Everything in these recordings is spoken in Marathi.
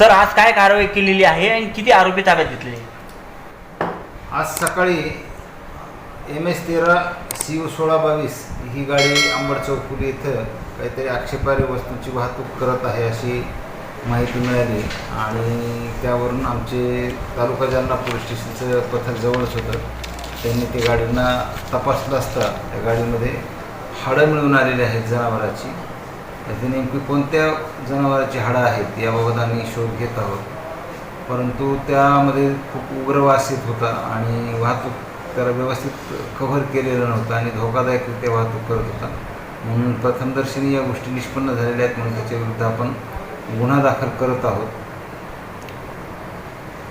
सर आज काय कारवाई केलेली आहे आणि किती आरोपी ताब्यात घेतले? आज सकाळी एम एस तेरा सी यू सोळा बावीस ही गाडी अंबड चौकुली इथं काहीतरी आक्षेपार्ह वस्तूंची वाहतूक करत आहे अशी माहिती मिळाली. आणि त्यावरून आमचे तालुका जालना पोलीस स्टेशनचं पथक जवळच होतं. त्यांनी ते गाडींना तपासलं असता त्या गाडीमध्ये हाडं मिळून आलेली आहेत जनावराची. त्याचे नेमकी कोणत्या जनावराची हाडं आहेत याबाबत आम्ही शोध घेत आहोत. परंतु त्यामध्ये खूप उग्र होता आणि वाहतूक त्याला व्यवस्थित कव्हर केलेलं नव्हतं आणि धोकादायकरित्या वाहतूक करत होता. म्हणून प्रथमदर्शनी या गोष्टी निष्पन्न झालेल्या आहेत म्हणून त्याच्याविरुद्ध आपण गुन्हा दाखल करत आहोत.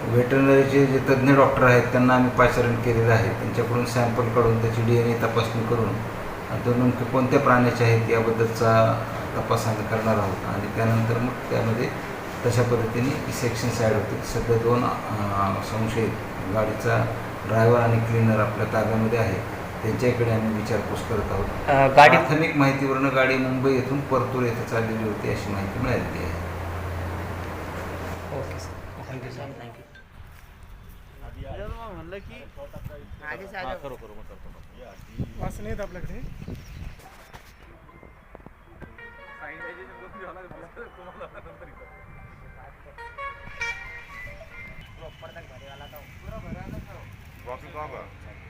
व्हेटरनरीचे जे तज्ज्ञ डॉक्टर आहेत त्यांना आम्ही पाचारण केलेलं आहे. त्यांच्याकडून सॅम्पल काढून त्याची डी एन ए तपासणी करून तो नेमके कोणत्या प्राण्याचे आहेत याबद्दलचा तपास आम्ही करणार आहोत. आणि त्यानंतर मग त्यामध्ये तशा पद्धतीने सेक्शन साईड होते. सध्या दोन संशयित गाडीचा ड्रायव्हर आणि क्लिनर आपल्या ताब्यामध्ये आहे. त्यांच्याकडे आम्ही विचारपूस करत आहोत. गाडी प्राथमिक माहितीवरून गाडी मुंबई येथून परतूर येथे चाललेली होती अशी माहिती मिळालेली आहे. Okay sir. Thank you sir thank you म्हणलं की येत आपल्याकडे. ट्रॉफिक कहाँ का चलो अच्छा हो गया था